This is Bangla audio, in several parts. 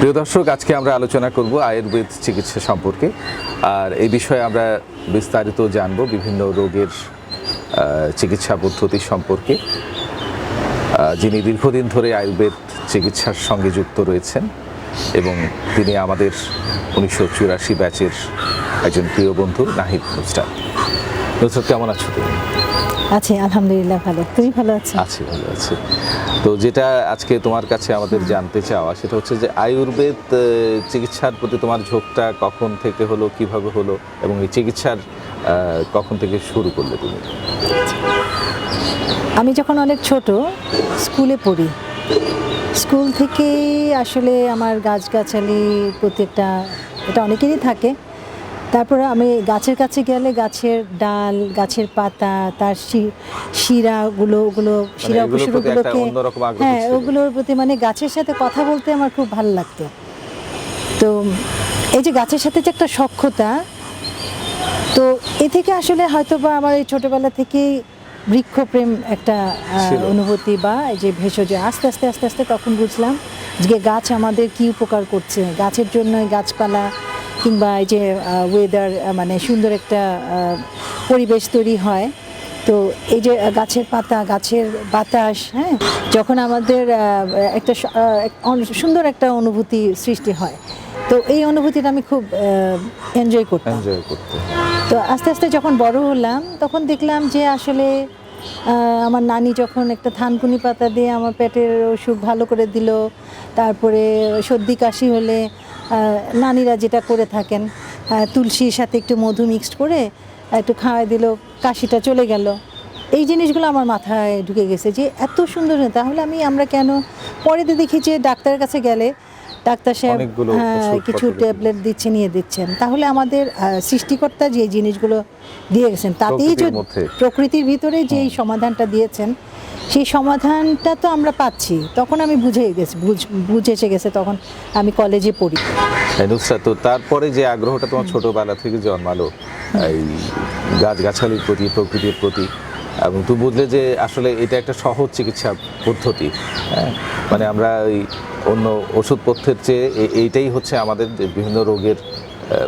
প্রিয় দর্শক, আজকে আমরা আলোচনা করব আয়ুর্বেদ চিকিৎসা সম্পর্কে। আর এই বিষয়ে আমরা বিস্তারিত জানব বিভিন্ন রোগের চিকিৎসা পদ্ধতি সম্পর্কে। যিনি দীর্ঘদিন ধরে আয়ুর্বেদ চিকিৎসার সঙ্গে যুক্ত রয়েছেন এবং তিনি আমাদের উনিশশো চুরাশি ব্যাচের একজন প্রিয় বন্ধু নাহিদ নুসরাত নুসরাত কেমন আছো? আছি আলহামদুলিল্লাহ ভালো। তুমি ভালো আছো? আছি ভালো আছি। তো যেটা আজকে তোমার কাছে আমাদের জানতে চাওয়া সেটা হচ্ছে যে আয়ুর্বেদ চিকিৎসার প্রতি তোমার ঝোঁকটা কখন থেকে হলো কীভাবে হলো এবং এই চিকিৎসার কখন থেকে শুরু করলে তুমি? আমি যখন অনেক ছোট স্কুলে পড়ি। স্কুল থেকেই আসলে আমার গাছগাছালি প্রতি একটা এটা অনেকেরই থাকে। তারপরে আমি গাছের কাছে গেলে গাছের ডাল গাছের পাতা তার শিরাগুলো ওগুলো শিরা এগুলোর উপশিরাগুলোকে হ্যাঁ ওগুলোর প্রতি মানে গাছের সাথে কথা বলতে আমার খুব ভালো লাগতো। তো এই যে গাছের সাথে যে একটা সক্ষতা তো এ থেকে আসলে হয়তো বা আমার এই ছোটবেলা থেকেই বৃক্ষপ্রেম একটা অনুভূতি বা এই যে ভেষজ আস্তে আস্তে আস্তে আস্তে তখন বুঝলাম যে গাছ আমাদের কি উপকার করছে। গাছের জন্য গাছপালা কিংবা এই যে ওয়েদার মানে সুন্দর একটা পরিবেশ তৈরি হয়। তো এই যে গাছের পাতা গাছের বাতাস হ্যাঁ যখন আমাদের একটা সুন্দর একটা অনুভূতি সৃষ্টি হয়। তো এই অনুভূতিটা আমি খুব এনজয় করতাম। এনজয় করতে তো আস্তে আস্তে যখন বড় হলাম তখন দেখলাম যে আসলে আমার নানি যখন একটা থানকুনি পাতা দিয়ে আমার পেটের অসুখ ভালো করে দিল তারপরে সর্দি কাশি হলে নানিরা যেটা করে থাকেন তুলসীর সাথে একটু মধু মিক্সড করে একটু খাওয়াই দিল কাশিটা চলে গেল। এই জিনিসগুলো আমার মাথায় ঢুকে গেছে যে এত সুন্দর তাহলে আমি আমরা কেন? পরে তো দেখি যে ডাক্তারের কাছে গেলে ডাক্তার সাহেব হ্যাঁ, কিছু ট্যাবলেট দিচ্ছে নিয়ে দিচ্ছেন। তাহলে আমাদের সৃষ্টিকর্তা যে জিনিসগুলো দিয়ে গেছেন তাতেই যদি প্রকৃতির ভিতরে যে এই সমাধানটা দিয়েছেন সেই সমাধানটা তো আমরা পাচ্ছি। তখন আমি বুঝে গেছি, বুঝ- এসে গেছে তখন আমি কলেজে পড়ি। এই নুসরাত তো তারপরে যে আগ্রহটা তোমার ছোটবেলা থেকে জন্মালো, এই গাছগাছালির প্রতি, প্রকৃতির প্রতি, এবং তুমি বুঝলে যে আসলে এটা একটা সহজ চিকিৎসা পদ্ধতি হ্যাঁ? মানে আমরা এই অন্য ওষুধপত্রের চেয়ে এইটাই হচ্ছে আমাদের বিভিন্ন রোগের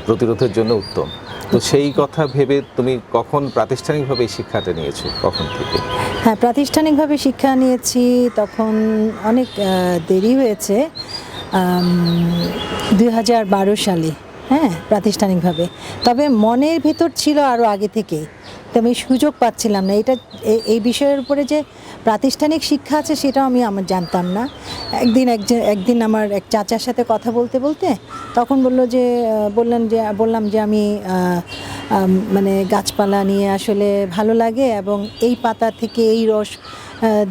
প্রতিরোধের জন্য উত্তম। তো সেই কথা ভেবে তুমি কখন প্রাতিষ্ঠানিকভাবে এই শিক্ষাটা নিয়েছো? কখন থেকে? হ্যাঁ প্রাতিষ্ঠানিকভাবে শিক্ষা নিয়েছি, তখন অনেক দেরি হয়েছে দুই হাজার বারো সালে হ্যাঁ প্রাতিষ্ঠানিকভাবে। তবে মনের ভেতর ছিল আরও আগে থেকেই। তো আমি সুযোগ পাচ্ছিলাম না। এটা এই বিষয়ের উপরে যে প্রাতিষ্ঠানিক শিক্ষা আছে, সেটাও আমি আমার জানতাম না। একদিন একজন, একদিন আমার এক চাচার সাথে কথা বলতে বলতে তখন বলল যে বললেন যে, বললাম যে আমি মানে গাছপালা নিয়ে আসলে ভালো লাগে এবং এই পাতা থেকে এই রস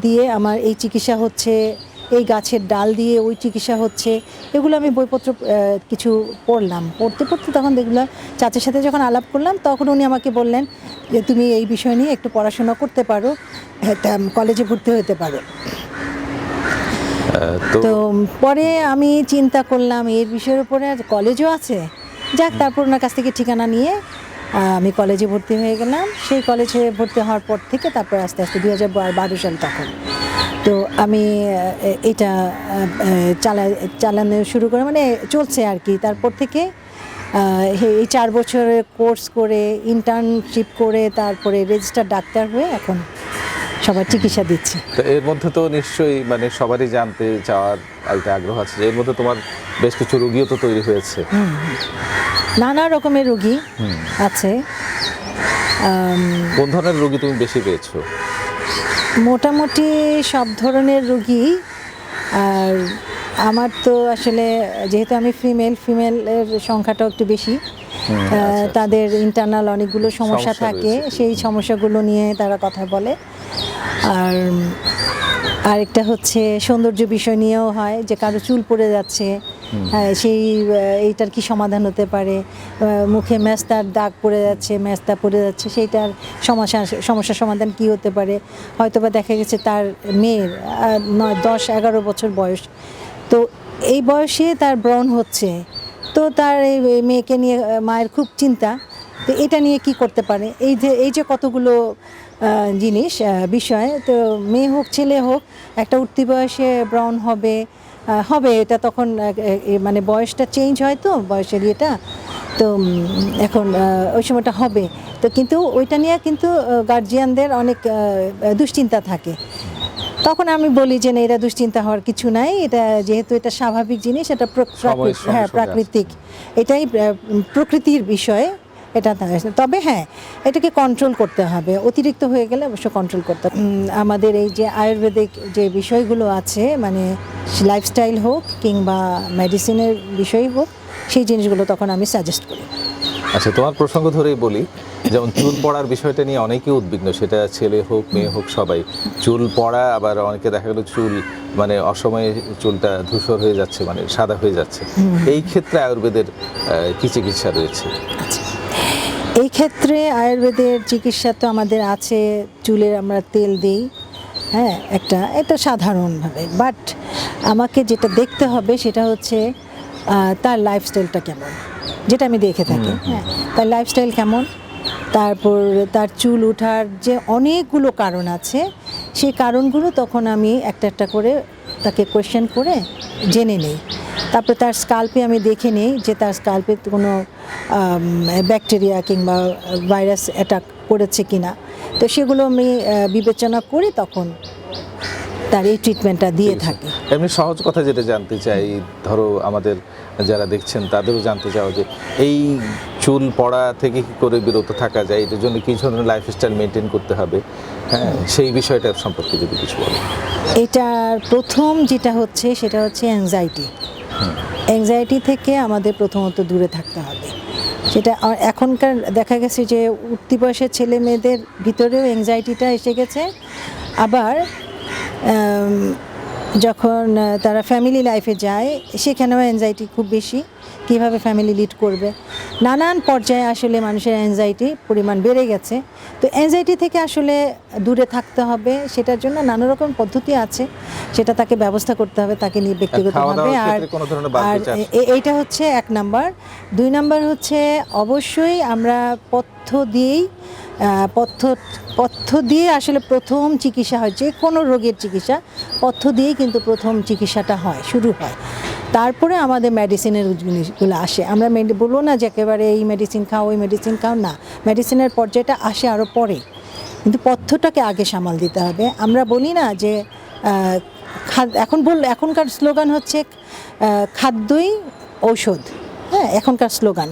দিয়ে আমার এই চিকিৎসা হচ্ছে এই গাছের ডাল দিয়ে ওই চিকিৎসা হচ্ছে। এগুলো আমি বইপত্র কিছু পড়লাম। পড়তে পড়তে তখন দেখলাম চাচার সাথে যখন আলাপ করলাম তখন উনি আমাকে বললেন যে তুমি এই বিষয় নিয়ে একটু পড়াশোনা করতে পারো একটা কলেজে ভর্তি হতে পারো। তো পরে আমি চিন্তা করলাম এর বিষয়ের উপরে আর কলেজও আছে। যাক তারপর ওনার কাছ থেকে ঠিকানা নিয়ে আমি কলেজে ভর্তি হয়ে গেলাম। সেই কলেজে ভর্তি হওয়ার পর থেকে তারপর আস্তে আস্তে দু হাজার বারো সাল তখন। তো আমি এটা চালা চালানো শুরু করে মানে চলছে আর কি। তারপর থেকে এই চার বছরের কোর্স করে ইন্টার্নশিপ করে তারপরে রেজিস্টার ডাক্তার হয়ে এখন সবার চিকিৎসা দিচ্ছি। তো এর মধ্যে তো নিশ্চয়ই মানে সবারই জানতে চাওয়ার একটা আগ্রহ আছে এর মধ্যে তোমার বেশ কিছু রুগীও তো তৈরি হয়েছে। নানা রকমের রুগী আছে। কোন ধরনের রুগী তুমি বেশি পেয়েছ? মোটামুটি সব ধরনের রুগী আর আমার তো আসলে যেহেতু আমি ফিমেল ফিমেলের সংখ্যাটা একটু বেশি তাদের ইন্টারনাল অনেকগুলো সমস্যা সমস্যা থাকে সেই সমস্যাগুলো নিয়ে তারা কথা বলে। আর আরেকটা হচ্ছে সৌন্দর্য বিষয় নিয়েও হয় যে কারও চুল পড়ে যাচ্ছে হ্যাঁ, সেই এইটার কি সমাধান হতে পারে? মুখে ম্যাস্তার দাগ পড়ে যাচ্ছে ম্যাস্তা পড়ে যাচ্ছে সেইটার সমস্যা সমস্যার সমাধান কি হতে পারে? হয়তোবা দেখা গেছে তার মেয়ের নয় দশ এগারো বছর বয়স। তো এই বয়সে তার ব্রণ হচ্ছে তো তার এই মেয়েকে নিয়ে মায়ের খুব চিন্তা। তো এটা নিয়ে কি করতে পারে? এই যে এই যে কতগুলো জিনিস বিষয়। তো মেয়ে হোক ছেলে হোক একটা উঠতি বয়সে ব্রাউন হবে হবে এটা তখন মানে বয়সটা চেঞ্জ হয় তো বয়সের ইয়েটা। তো এখন ওই সময়টা হবে। তো কিন্তু ওইটা নিয়ে কিন্তু গার্জিয়ানদের অনেক দুশ্চিন্তা থাকে। তখন আমি বলি যে না এটা দুশ্চিন্তা হওয়ার কিছু নাই। এটা যেহেতু এটা স্বাভাবিক জিনিস এটা হ্যাঁ প্রাকৃতিক। এটাই প্রকৃতির বিষয়। এটা তবে হ্যাঁ এটাকে কন্ট্রোল করতে হবে। অতিরিক্ত হয়ে গেলে অবশ্য কন্ট্রোল করতে হবে। আমাদের এই যে আয়ুর্বেদিক যে বিষয়গুলো আছে মানে লাইফস্টাইল হোক কিংবা মেডিসিনের বিষয় হোক সেই জিনিসগুলো তখন আমি সাজেস্ট করি। আচ্ছা তোমার প্রসঙ্গ ধরেই বলি যেমন চুল পড়ার বিষয়টা নিয়ে অনেকেই উদ্বিগ্ন। সেটা ছেলে হোক মেয়ে হোক সবাই। চুল পড়া আবার অনেকে দেখা গেল চুল মানে অসময়ে চুলটা ধূসর হয়ে যাচ্ছে মানে সাদা হয়ে যাচ্ছে। এই ক্ষেত্রে আয়ুর্বেদের কি চিকিৎসা রয়েছে? এই ক্ষেত্রে আয়ুর্বেদের চিকিৎসা তো আমাদের আছে চুলের আমরা তেল দিই হ্যাঁ একটা এটা সাধারণভাবে। বাট আমাকে যেটা দেখতে হবে সেটা হচ্ছে তার লাইফস্টাইলটা কেমন যেটা আমি দেখে থাকি হ্যাঁ। তার লাইফস্টাইল কেমন তারপর তার চুল ওঠার যে অনেকগুলো কারণ আছে সেই কারণগুলো তখন আমি একটা একটা করে তাকে কোয়েশ্চেন করে জেনে নিই। তারপরে তার স্কাল্পে আমি দেখে নিই যে তার স্কাল্পে কোনো ব্যাকটেরিয়া কিংবা ভাইরাস অ্যাটাক করেছে কিনা। তো সেগুলো আমি বিবেচনা করে তখন তার এই ট্রিটমেন্টটা দিয়ে থাকি। এমনি সহজ কথা যেটা জানতে চাই ধরো আমাদের যারা দেখছেন তাদেরও জানতে চাও যে এই চুল পড়া থেকে কি করে বিরত থাকা যায় এটার জন্য কি ধরনের লাইফস্টাইল মেনটেন করতে হবে? হ্যাঁ সেই বিষয়টার সম্পর্কে যদি কিছু বলো। এটার প্রথম যেটা হচ্ছে সেটা হচ্ছে অ্যাংজাইটি অ্যাংজাইটি থেকে আমাদের প্রথমত দূরে থাকতে হবে। সেটা এখনকার দেখা গেছে যে উঠতি বয়সের ছেলে মেয়েদের ভিতরেও অ্যাংজাইটিটা এসে গেছে। আবার যখন তারা ফ্যামিলি লাইফে যায় সেখানেও অ্যাংজাইটি খুব বেশি কীভাবে ফ্যামিলি লিড করবে? নানান পর্যায়ে আসলে মানুষের অ্যাংজাইটি পরিমাণ বেড়ে গেছে। তো অ্যাংজাইটি থেকে আসলে দূরে থাকতে হবে সেটার জন্য নানা রকম পদ্ধতি আছে সেটা তাকে ব্যবস্থা করতে হবে তাকে নিয়ে ব্যক্তিগতভাবে আর আর এইটা হচ্ছে এক নাম্বার। দুই নাম্বার হচ্ছে অবশ্যই আমরা পথ্য দিয়েই পথ্য পথ্য দিয়ে আসলে প্রথম চিকিৎসা হয়, যে কোনো রোগের চিকিৎসা পথ্য দিয়েই কিন্তু প্রথম চিকিৎসাটা হয়, শুরু হয়। তারপরে আমাদের মেডিসিনের জিনিসগুলো আসে। আমরা বলব না যে একেবারে এই মেডিসিন খাও, ওই মেডিসিন খাও, না। মেডিসিনের পর্যায়টা আসে আরও পরে। কিন্তু পথ্যটাকে আগে সামাল দিতে হবে। আমরা বলি না যে এখন বল এখনকার স্লোগান হচ্ছে খাদ্যই ঔষধ। হ্যাঁ এখনকার স্লোগান